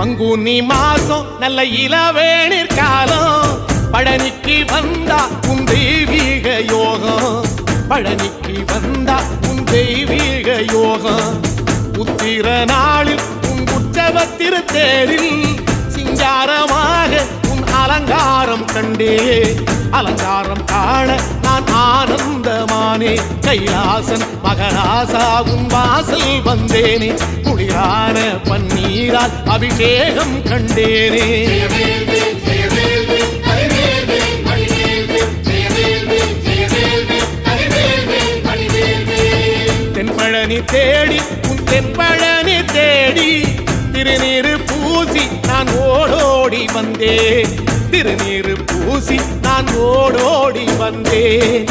பங்குனி மாசம் நல்ல இளவேணிற் காலம். பழனிக்கு வந்தா உன் தெய்வீக யோகம். பழனிக்கு வந்தா உன் தெய்வீக யோகம். உத்திர நாளில் உன் உற்சவ திருத்தேரில் சிங்காரமாக உன் அலங்காரம் கண்டே. அலங்காரம் காண நான் ஆனந்தமானே. கைலாசன் மகராசா உன் வாசல் வந்தேனே. குளிரான நீரால் அபிஷேகம் கண்டேனே. தென்பழனி தேடி உன் தென்பழனி தேடி திருநீரு பூசி நான் ஓடோடி வந்தேன். திருநீரு பூசி நான் ஓடோடி வந்தேன்.